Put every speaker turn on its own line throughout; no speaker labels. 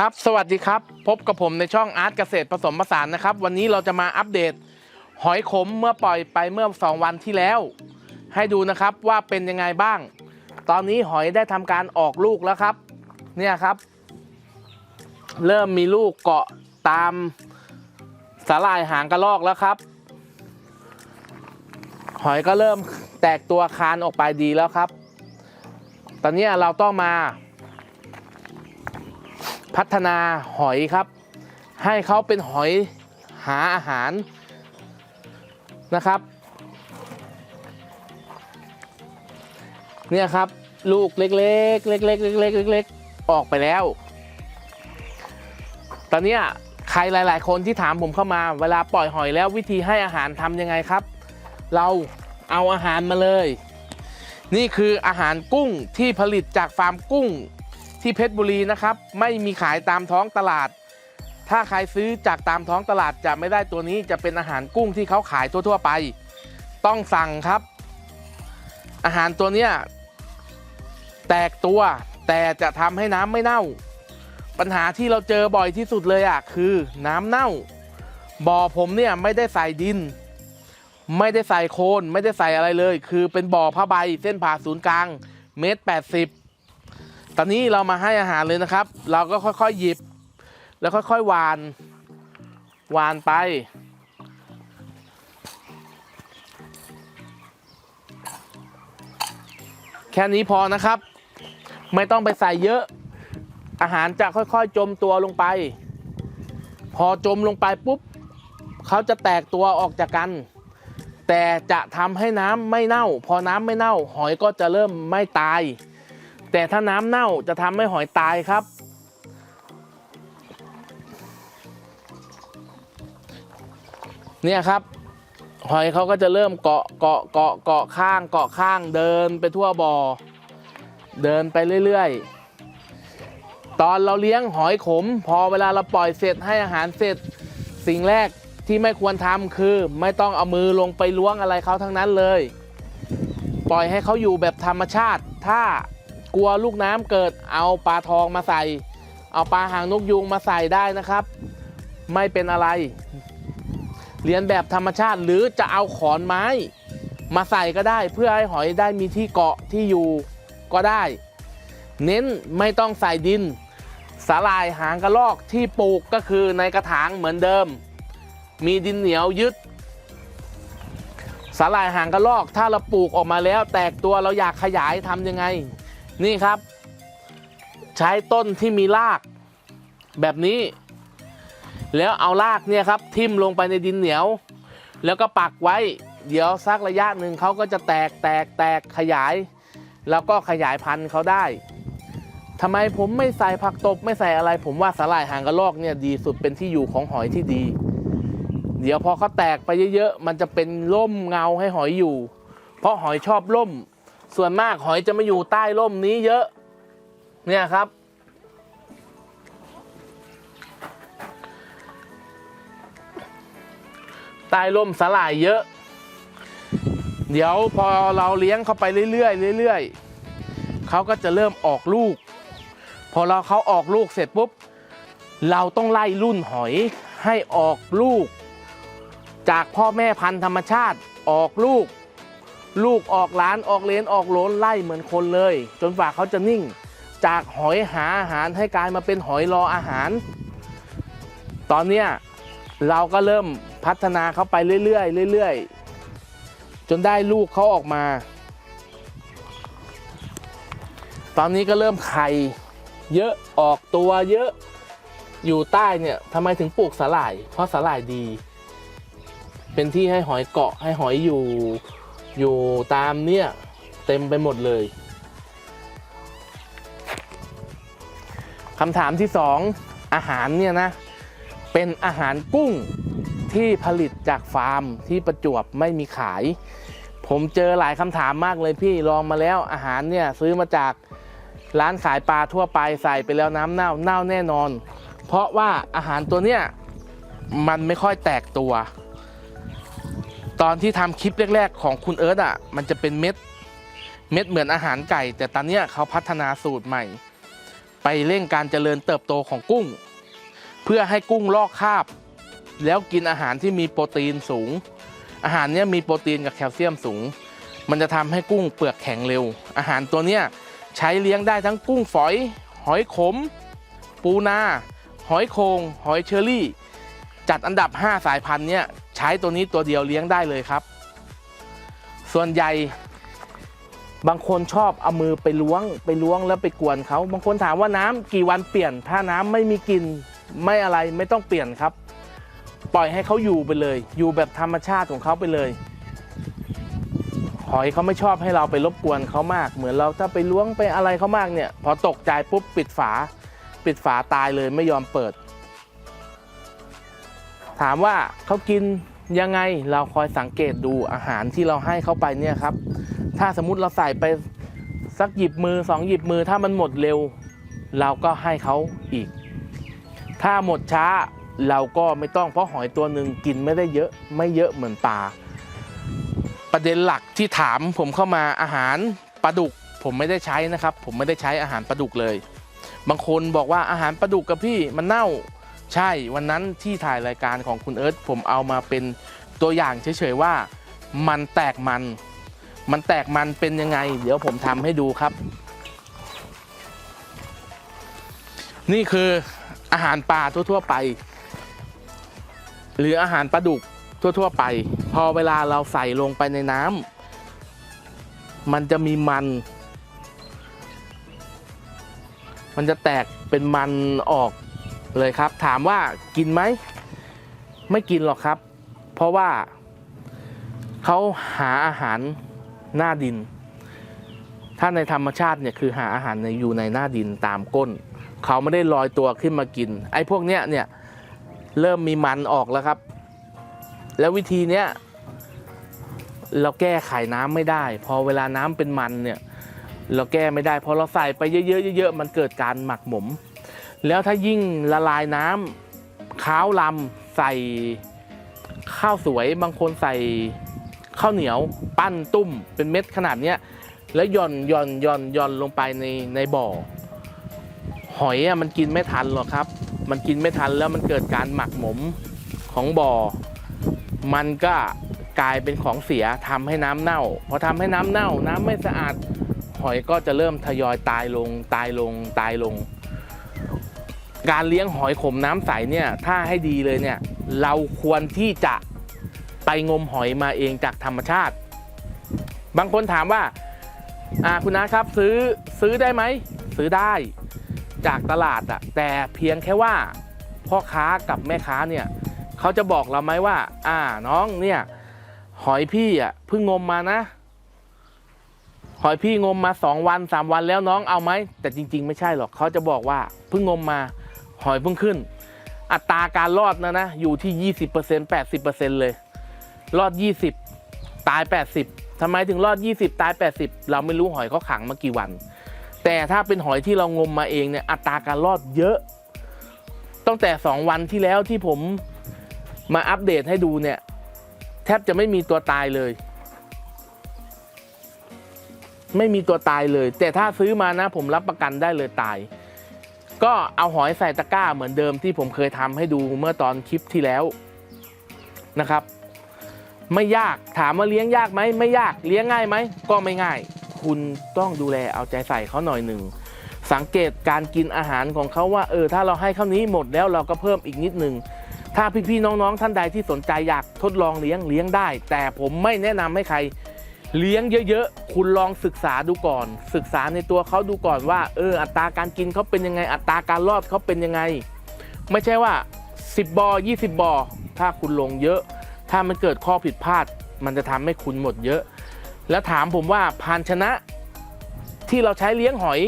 ครับ สวัสดีครับ พบกับผมในช่องอาร์ตเกษตรผสมผสานนะครับ วันนี้เราจะมาอัปเดต หอยขมเมื่อปล่อยไปเมื่อ 2 วันที่แล้ว ให้ดูนะครับว่าเป็นยังไงบ้าง ตอนนี้หอยได้ทำการออกลูกแล้วครับ เนี่ยครับ เริ่มมีลูกเกาะตามสาลายหางกระรอกแล้วครับ หอยก็เริ่มแตกตัวคานออกไปดีแล้วครับ ตอนนี้เราต้องมา พัฒนาหอยครับ ให้เขาเป็นหอยหาอาหารนะครับเนี่ยครับลูกเล็กๆเล็กๆเล็กๆเล็กๆออกไปแล้ว ตอนนี้ใครหลาย ๆ คนที่ถามผมเข้ามา เวลาปล่อยหอยแล้ววิธีให้อาหารทำยังไงครับ เราเอาอาหารมาเลย นี่คืออาหารกุ้งที่ผลิตจากฟาร์มกุ้ง ที่เพชรบุรีนะครับไม่มีขายตามท้องตลาด ถ้าใครซื้อจากตามท้องตลาดจะไม่ได้ตัวนี้จะเป็นอาหารกุ้งที่เขาขายทั่วๆไป ต้องสั่งครับ อาหารตัวเนี้ยแตกตัวแต่จะทำให้น้ำไม่เน่า ปัญหาที่เราเจอบ่อยที่สุดเลยอะคือน้ำเน่า บ่อผมเนี่ยไม่ได้ใส่ดิน ไม่ได้ใส่โคลนไม่ได้ใส่อะไรเลย คือเป็นบ่อผ้าใบเส้นผ่าศูนย์กลางเมตรแปดสิบ ตอนนี้เรามาให้อาหารเลยนะครับ เราก็ค่อยๆหยิบ แล้วค่อยๆหวานหวานไป แค่นี้พอนะครับ ไม่ต้องไปใส่เยอะ อาหารจะค่อยๆจมตัวลงไป พอจมลงไปปุ๊บเขาจะแตกตัวออกจากกัน แต่จะทำให้น้ำไม่เน่า พอน้ำไม่เน่า หอยก็จะเริ่มไม่ตาย แต่ถ้าน้ำเน่าจะทำให้หอยตายครับ เนี่ยครับ หอยเขาก็จะเริ่มเกาะเกาะเกาะเกาะข้างเกาะข้างเดินไปทั่วบ่อ เดินไปเรื่อยๆ ตอนเราเลี้ยงหอยขม พอเวลาเราปล่อยเสร็จให้อาหารเสร็จสิ่งแรกที่ไม่ควรทำคือไม่ต้องเอามือลงไปล้วงอะไรเขาทั้งนั้นเลย ปล่อยให้เขาอยู่แบบธรรมชาติ ถ้า กลัวลูกน้ำเกิดเอาปลาทองมาใส่ เอาปลาหางนกยูงมาใส่ได้นะครับ ไม่เป็นอะไร เรียนแบบธรรมชาติหรือจะเอาขอนไม้ มาใส่ก็ได้เพื่อให้หอยได้มีที่เกาะที่อยู่ก็ได้ เน้นไม่ต้องใส่ดินสาลายหางกระรอกที่ปลูกก็คือในกระถางเหมือนเดิม มีดินเหนียวยึดสาลายหางกระรอกถ้าเราปลูกออกมาแล้ว แตกตัวเราอยากขยายทำยังไง นี่ครับ ใช้ต้นที่มีราก แบบนี้ แล้วเอารากเนี่ยครับ ทิ่มลงไปในดินเหนียว แล้วก็ปักไว้ เดี๋ยวสักระยะหนึ่งเขาก็จะแตกแตกแตกขยาย แล้วก็ขยายพันธุ์เขาได้ทำไมผมไม่ใส่ผักตบไม่ใส่อะไร ผมว่าสาหร่ายหางกระรอกเนี่ยดีสุดเป็นที่อยู่ของหอยที่ดี เดี๋ยวพอเขาแตกไปเยอะๆมันจะเป็นร่มเงาให้หอยอยู่ เพราะหอยชอบร่ม ส่วนมากหอยจะมาอยู่ใต้ร่มนี้เยอะ เนี่ยครับ ใต้ร่มสลายเยอะ เดี๋ยวพอเราเลี้ยงเขาไปเรื่อยๆเรื่อยๆเขาก็จะเริ่มออกลูก พอเราเขาออกลูกเสร็จปุ๊บ เราต้องไล่รุ่นหอยให้ออกลูก จากพ่อแม่พันธุ์ธรรมชาติออกลูก ลูกออกล้านออกเลนออกโลนไล่เหมือนคนเลย จนฝ่าเขาจะนิ่ง จากหอยหาอาหารให้กลายมาเป็นหอยรออาหาร ตอนเนี้ยเราก็เริ่มพัฒนาเขาไปเรื่อยๆเรื่อยๆ จนได้ลูกเขาออกมา ตอนนี้ก็เริ่มไข่เยอะออกตัวเยอะอยู่ใต้เนี่ยทำไมถึงปลูกสาหร่าย เพราะสาหร่ายดี เป็นที่ให้หอยเกาะให้หอยอยู่ อยู่ตามเนี่ยเต็มไปหมดเลยคำถามที่สองอาหารเนี่ยนะ เป็นอาหารกุ้งที่ผลิตจากฟาร์มที่ประจวบไม่มีขาย ผมเจอหลายคำถามมากเลยพี่ลองมาแล้วอาหารเนี่ยซื้อมาจากร้านขายปลาทั่วไปใส่ไปแล้วน้ำเน่าเน่าแน่นอน เพราะว่าอาหารตัวเนี้ยมันไม่ค่อยแตกตัว ตอนที่ทำคลิปแรก ๆ ของคุณเอิร์ธอะ มันจะเป็นเม็ด เม็ดเหมือนอาหารไก่ แต่ตอนเนี้ยเขาพัฒนาสูตรใหม่ ไปเร่งการเจริญเติบโตของกุ้ง เพื่อให้กุ้งลอกคราบ แล้วกินอาหารที่มีโปรตีนสูง อาหารเนี้ยมีโปรตีนกับแคลเซียมสูง มันจะทำให้กุ้งเปลือกแข็งเร็ว อาหารตัวเนี้ยใช้เลี้ยงได้ทั้งกุ้งฝอย หอยขม ปูนา หอยโคง หอยเชอรี่ จัดอันดับ 5 สายพันธุ์เนี่ย ใช้ตัวนี้ตัวเดียวเลี้ยงได้เลยครับ ส่วนใหญ่บางคนชอบเอามือไปล้วงไปล้วงแล้วไปกวนเขาบางคนถามว่าน้ำกี่วันเปลี่ยน ถ้าน้ำไม่มีกลิ่นไม่อะไรไม่ต้องเปลี่ยนครับ ปล่อยให้เขาอยู่ไปเลย อยู่แบบธรรมชาติของเขาไปเลย หอยเขาไม่ชอบให้เราไปรบกวนเขามาก เหมือนเราถ้าไปล้วงไปอะไรเขามากเนี่ย พอตกใจปุ๊บปิดฝา ปิดฝาตายเลยไม่ยอมเปิด ถามว่าเขากินยังไงเราคอยสังเกตดูอาหารที่เราให้เขาไปเนี่ยครับ ถ้าสมมติเราใส่ไปสักหยิบมือสองหยิบมือถ้ามันหมดเร็ว เราก็ให้เขาอีก ถ้าหมดช้าเราก็ไม่ต้องเพราะหอยตัวหนึ่งกินไม่ได้เยอะไม่เยอะเหมือนปลาประเด็นหลักที่ถามผมเข้ามาอาหารปลาดุก ผมไม่ได้ใช้นะครับ ผมไม่ได้ใช้อาหารปลาดุกเลย บางคนบอกว่าอาหารปลาดุกกับพี่มันเน่า ใช่วันนั้นที่ถ่ายรายการของคุณเอิร์ธผมเอามาเป็นตัวอย่างเฉยๆว่า มันแตกมัน มันแตกมันเป็นยังไง เดี๋ยวผมทำให้ดูครับ นี่คืออาหารปลาทั่ว ๆ ไป หรืออาหารปลาดุกทั่ว ๆ ไป พอเวลาเราใส่ลงไปในน้ำมันจะมีมัน มันจะแตกเป็นมันออก เลยครับ ถามว่ากินไหม ไม่กินหรอกครับ เพราะว่าเขาหาอาหารหน้าดิน ถ้าในธรรมชาติเนี่ยคือหาอาหารในอยู่ในหน้าดินตามก้น เขาไม่ได้ลอยตัวขึ้นมากิน ไอ้พวกเนี้ยเนี่ยเริ่มมีมันออกแล้วครับ แล้ววิธีเนี้ยเราแก้ไขน้ำไม่ได้ พอเวลาน้ำเป็นมันเนี่ย เราแก้ไม่ได้พอเราใส่ไปเยอะๆเยอะๆมันเกิดการหมักหมม แล้วถ้ายิ่งละลายน้ำข้าวลำใส่ข้าวสวยบางคนใส่ข้าวเหนียวปั้นตุ้มเป็นเม็ดขนาดเนี้ยแล้วย่อนย่อนย่อนย่อนลงไปในในบ่อ หอยอะมันกินไม่ทันหรอกครับ มันกินไม่ทันแล้วมันเกิดการหมักหมมของบ่อ มันก็กลายเป็นของเสียทำให้น้ำเน่าพอทำให้น้ำเน่า น้ำไม่สะอาด หอยก็จะเริ่มทยอยตายลงตายลงตายลง การเลี้ยงหอยขมน้ำใสเนี่ยถ้าให้ดีเลยเนี่ยเราควรที่จะไปงมหอยมาเองจากธรรมชาติ บางคนถามว่าอ่าคุณน้าครับซื้อซื้อได้ไหมซื้อได้จากตลาดอะแต่เพียงแค่ว่าพ่อค้ากับแม่ค้าเนี่ยเขาจะบอกเราไหมว่า อ่าน้องเนี่ยหอยพี่อะเพิ่งงมมานะ หอยพี่งมมาสองวันสามวันแล้วน้องเอาไหมแต่จริง ๆ ไม่ใช่หรอกเขาจะบอกว่าเพิ่งงมมา หอยเพิ่งขึ้น อัตราการรอดนะนะ อยู่ที่ 20% 80%เลย รอด 20 ตาย 80ทำไมถึงรอด 20 ตาย 80 เราไม่รู้หอยเขาขังมากี่วัน แต่ถ้าเป็นหอยที่เรางมมาเองเนี่ยอัตราการรอดเยอะ ตั้งแต่ 2 วันที่แล้วที่ผมมาอัปเดตให้ดูเนี่ย แทบจะไม่มีตัวตายเลย ไม่มีตัวตายเลย แต่ถ้าซื้อมานะผมรับประกันได้เลยตาย ก็เอาหอยใส่ตะกร้าเหมือนเดิมที่ผมเคยทำให้ดูเมื่อตอนคลิปที่แล้วนะครับ ไม่ยากถามว่าเลี้ยงยากไหมไม่ยากเลี้ยงง่ายไหมก็ไม่ง่าย คุณต้องดูแลเอาใจใส่เขาหน่อยหนึ่งสังเกตการกินอาหารของเขาว่าเออถ้าเราให้เขานี้หมดแล้วเราก็เพิ่มอีกนิดหนึ่งถ้าพี่ๆน้องๆ ท่านใดที่สนใจอยากทดลองเลี้ยงเลี้ยงได้ แต่ผมไม่แนะนำให้ใคร เลี้ยงเยอะๆ คุณลองศึกษาดูก่อน ศึกษาในตัวเขาดูก่อนว่าเอออัตราการกินเขาเป็นยังไง อัตราการรอดเขาเป็นยังไง ไม่ใช่ว่า 10 บอ 20 บอ ถ้าคุณลงเยอะ ถ้ามันเกิดข้อผิดพลาด มันจะทำให้คุณหมดเยอะ แล้วถามผมว่าพานชนะที่เราใช้เลี้ยงหอย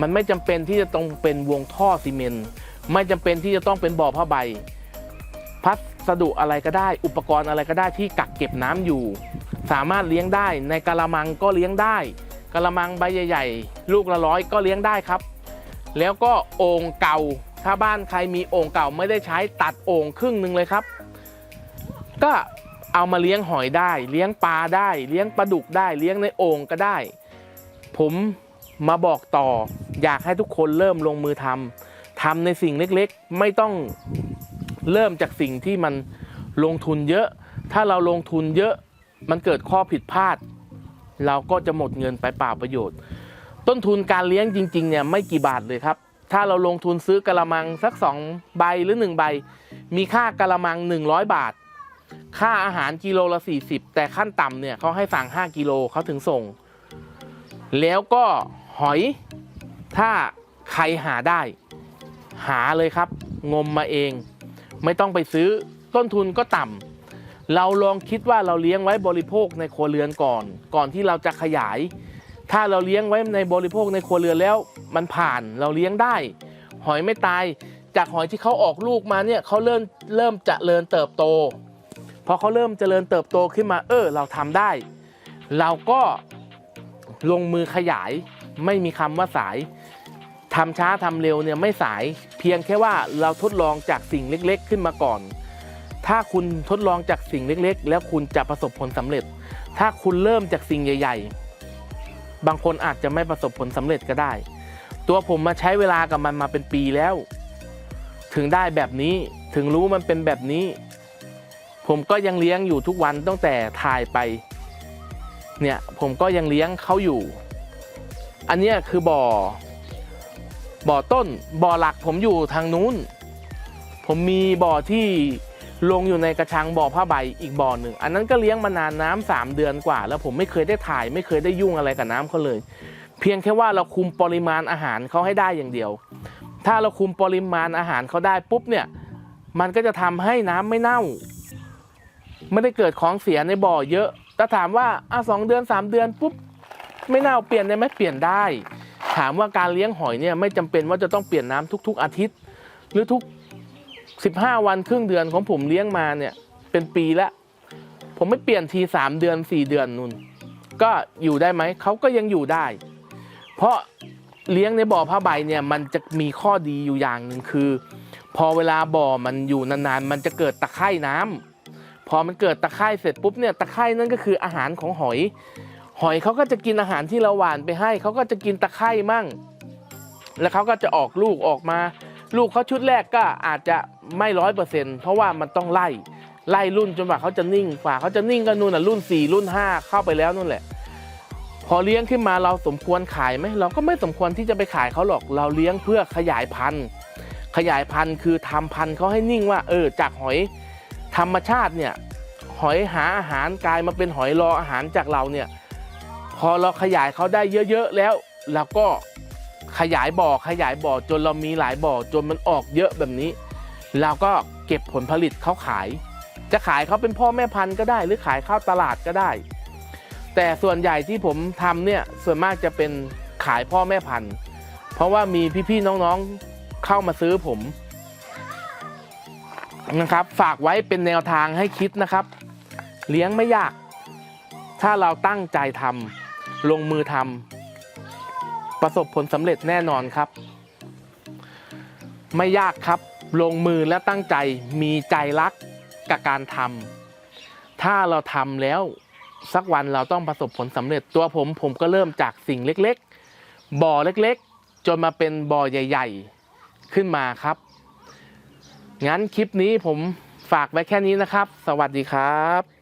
มันไม่จำเป็นที่จะต้องเป็นวงท่อซีเมนต์ไม่จำเป็นที่จะต้องเป็นบ่อผ้าใบพัสดุอะไรก็ได้ อุปกรณ์อะไรก็ได้ที่กักเก็บน้ำอยู่ สามารถเลี้ยงได้ในกะละมังก็เลี้ยงได้กะละมังใบใหญ่ ๆ ลูกละร้อยก็เลี้ยงได้ครับ แล้วก็โอ่งเก่าถ้าบ้านใครมีโอ่งเก่าไม่ได้ใช้ตัดโอ่งครึ่งหนึ่งเลยครับ ก็เอามาเลี้ยงหอยได้ เลี้ยงปลาได้ เลี้ยงปลาดุกได้ เลี้ยงในโอ่งก็ได้ ผมมาบอกต่ออยากให้ทุกคนเริ่มลงมือทำทำในสิ่งเล็กๆ ไม่ต้องเริ่มจากสิ่งที่มันลงทุนเยอะ ถ้าเราลงทุนเยอะ มันเกิดข้อผิดพลาด เราก็จะหมดเงินไปเปล่าประโยชน์ ต้นทุนการเลี้ยงจริงๆเนี่ยไม่กี่บาทเลยครับ ถ้าเราลงทุนซื้อกะละมังสัก 2 ใบหรือ 1 ใบ มีค่ากะละมัง 100 บาท ค่าอาหารกิโลละ 40 แต่ขั้นต่ำเนี่ยเขาให้สั่ง 5 กิโลเขาถึงส่ง แล้วก็หอยถ้าใครหาได้ หาเลยครับ งมมาเอง ไม่ต้องไปซื้อต้นทุนก็ต่ำ เราลองคิดว่าเราเลี้ยงไว้บริโภคในครัวเรือนก่อน ก่อนที่เราจะขยาย ถ้าเราเลี้ยงไว้ในบริโภคในครัวเรือนแล้ว มันผ่านเราเลี้ยงได้ หอยไม่ตาย จากหอยที่เขาออกลูกมาเนี่ยเขาเริ่มเริ่มเจริญเติบโตพอเขาเริ่มเจริญเติบโตขึ้นมาเออเราทำได้ เราก็ลงมือขยายไม่มีคำว่าสายทำช้าทำเร็วเนี่ยไม่สาย เพียงแค่ว่าเราทดลองจากสิ่งเล็ก ๆ ขึ้นมาก่อน ถ้าคุณทดลองจากสิ่งเล็กๆ แล้วคุณจะประสบผลสำเร็จ ถ้าคุณเริ่มจากสิ่งใหญ่ ๆ บางคนอาจจะไม่ประสบผลสำเร็จก็ได้ ตัวผมมาใช้เวลากับมันมาเป็นปีแล้ว ถึงได้แบบนี้ถึงรู้มันเป็นแบบนี้ ผมก็ยังเลี้ยงอยู่ทุกวันตั้งแต่ถ่ายไป เนี่ยผมก็ยังเลี้ยงเขาอยู่ อันนี้คือบ่อ บ่อต้นบ่อหลักผมอยู่ทางนู้น ผมมีบ่อที่ ลงอยู่ในกระชังบ่อผ้าใบอีกบ่อหนึ่ง อันนั้นก็เลี้ยงมานานน้ำสามเดือนกว่า แล้วผมไม่เคยได้ถ่าย ไม่เคยได้ยุ่งอะไรกับน้ำเขาเลย เพียงแค่ว่าเราคุมปริมาณอาหารเขาให้ได้อย่างเดียว ถ้าเราคุมปริมาณอาหารเขาได้ปุ๊บเนี่ยมันก็จะทำให้น้ำไม่เน่า ไม่ได้เกิดของเสียในบ่อเยอะแต่ถามว่าอะสองเดือนสามเดือนปุ๊บไม่เน่าเปลี่ยนได้ไหมเปลี่ยนได้ ถามว่าการเลี้ยงหอยเนี่ยไม่จำเป็นว่าจะต้องเปลี่ยนน้ำทุก ๆ อาทิตย์ หรือทุก 15 วันครึ่งเดือนของผมเลี้ยงมาเนี่ย เป็นปีแล้วผมไม่เปลี่ยนทีสามเดือนสี่เดือนนู่น ก็อยู่ได้ไหมเขาก็ยังอยู่ได้ เพราะเลี้ยงในบ่อผ้าใบเนี่ยมันจะมีข้อดีอยู่อย่างหนึ่งคือ พอเวลาบ่อมันอยู่นานๆ มันจะเกิดตะไคร่น้ำพอมันเกิดตะไคร่เสร็จปุ๊บเนี่ยตะไคร่นั่นก็คืออาหารของหอย หอยเขาก็จะกินอาหารที่เราหว่านไปให้เขาก็จะกินตะไคร่มั่ง แล้วเขาก็จะออกลูกออกมา ลูกเขาชุดแรกก็อาจจะไม่ร้อยเปอร์เซ็นต์เพราะว่ามันต้องไล่ไล่รุ่นจนกว่าเขาจะนิ่งกว่าเขาจะนิ่งก็นู่นน่ะรุ่น 4 รุ่น 5 เข้าไปแล้วนู่นแหละ พอเลี้ยงขึ้นมาเราสมควรขายไหมเราก็ไม่สมควรที่จะไปขายเขาหรอกเราเลี้ยงเพื่อขยายพันธุ์ ขยายพันธุ์คือทำพันธุ์เขาให้นิ่งว่า เออ จากหอยธรรมชาติเนี่ยหอยหาอาหารกลายมาเป็นหอยรออาหารจากเราเนี่ยพอเราขยายเขาได้เยอะๆแล้วเราก็ ขยายบ่อขยายบ่อจนเรามีหลายบ่อจนมันออกเยอะแบบนี้เราก็เก็บผลผลิตเขาขาย จะขายเขาเป็นพ่อแม่พันธุ์ก็ได้ หรือขายเข้าตลาดก็ได้ แต่ส่วนใหญ่ที่ผมทำเนี่ยส่วนมากจะเป็นขายพ่อแม่พันธุ์ เพราะว่ามีพี่ๆน้องๆเข้ามาซื้อผมนะครับ ฝากไว้เป็นแนวทางให้คิดนะครับ เลี้ยงไม่ยาก ถ้าเราตั้งใจทำลงมือทำ ประสบผลสำเร็จแน่นอนครับ ไม่ยากครับ ลงมือและตั้งใจมีใจรักกับการทำถ้าเราทำแล้วสักวันเราต้องประสบผลสำเร็จตัวผมผมก็เริ่มจากสิ่งเล็กๆ บ่อเล็กๆ จนมาเป็นบ่อใหญ่ ๆ ขึ้นมาครับ งั้นคลิปนี้ผมฝากไว้แค่นี้นะครับ สวัสดีครับ